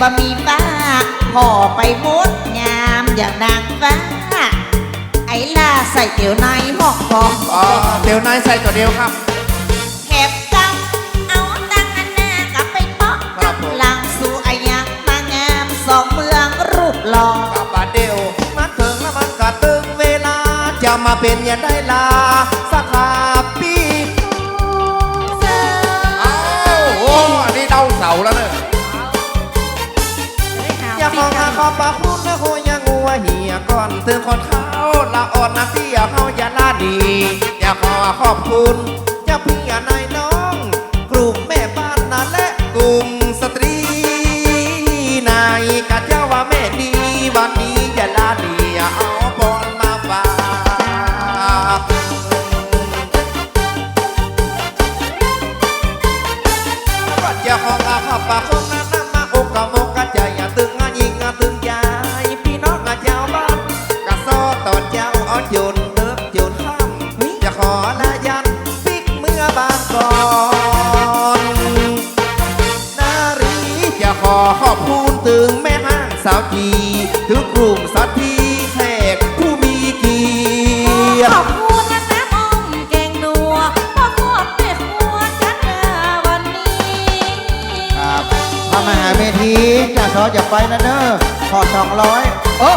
บะหมี่ฟ้าพ่อไปมุดงามอย่างนางฟ้า ไอ้ล่าใส่เตี๋ยวในหอกกองอ๋อเดี๋ยวนายใส่ตัวเดียวครับ แถบกำเอาตั้งอันหน้ากลับไปเปาะครับผมหลังสู่ไอ้ยังมางามสองเมืองรูปหล่อกับบาดเดียวมาถึงแล้วมันก็ตึงเวลา จะมาเป็นอยันได้ลา ส ปากคุณนะโหย่างัวเหียก่อนถึงคนเขาละอ่อนนะเพียเขาอย่าลาดีอย่าขอขอบคุณอย่าพี่อย่านายน้อง กลุ่มแม่บ้านนะและกลุ่มสตรีนายกะเจ้าว่าแม่ดีวันนี้อย่าลาดียาเอาบอลมาฝากอย่าของอาภาปากของนั้นนะมา ขอขอบคุณถึงแม่ห้างสาวจีถึงกลุ่มสัตว์ที่แขกผู้มีเกียรขติอบคุณนะน้ำอมแกงนัวพ่อพวกแม่ครัวจัดมาวันนี้ ครับพระมหาเวทีจะสอจะไปนะเด้อขอสองร้อยโอ้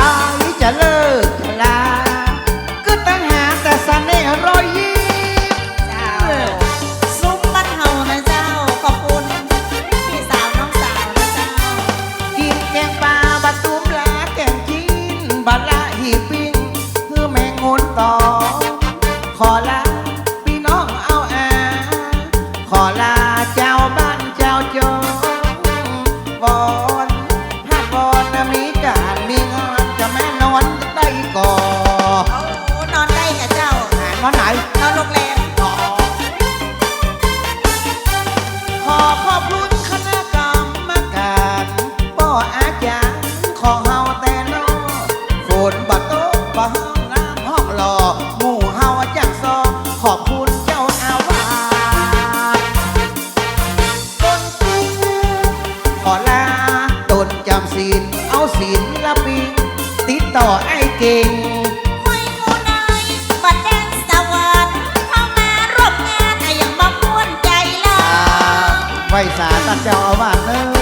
ำ นอนไหน นอนโรงแรมขอขอบคุณคณะกรรมการป่ออาจารย์ของเฮาแต่นอฝนบัตโตะบ่ห้องน้ำห้องหล่อหมู่เฮาจักซอขอบคุณเจ้าอาวาสต้นปีขอลาตนจำศีลเอาศีลละปีติดต่อไอ้เก่ง สาตัดเจ้าอาวาสเนอ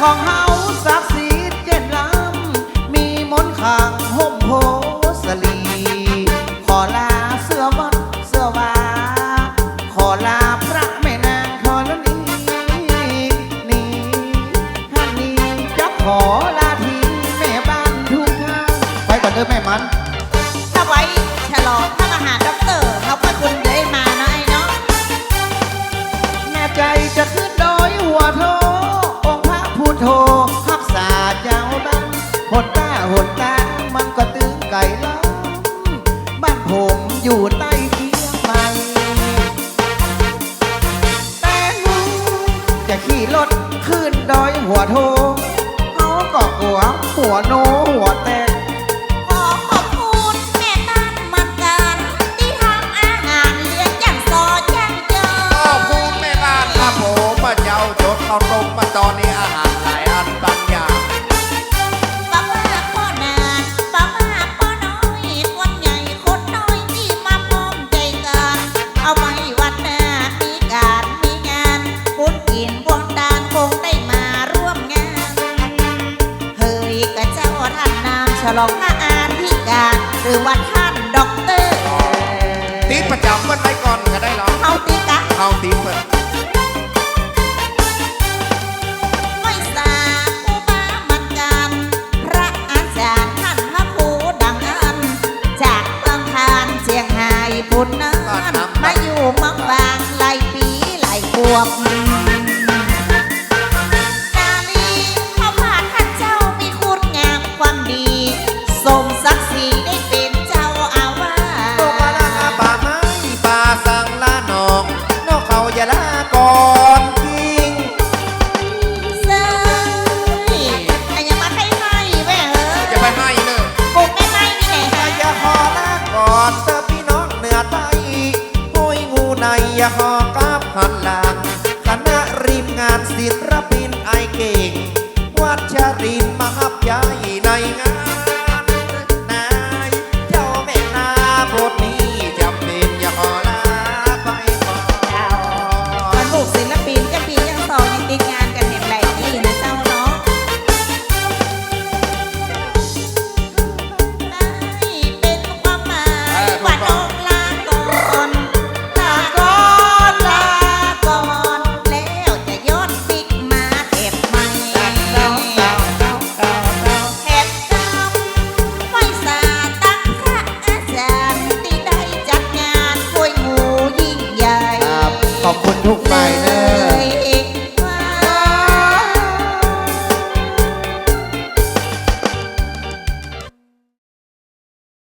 ของเฮาศักดิ์สิทธิ์เจ็ดลำมีมนขางห่มโพสลี ขอลาเสื้อวัดเสื้อวา ขอลาพระแม่นางธรนี้นี่ท่านนี้จะขอลาทีแม่บ้านทุกข้างไปก่อนเด้อแม่มันถวายฉลองพรอาหาดัวโทเขาก็กลัวหัวโนหัวแตก มันไปก่อนก็ได้หรอ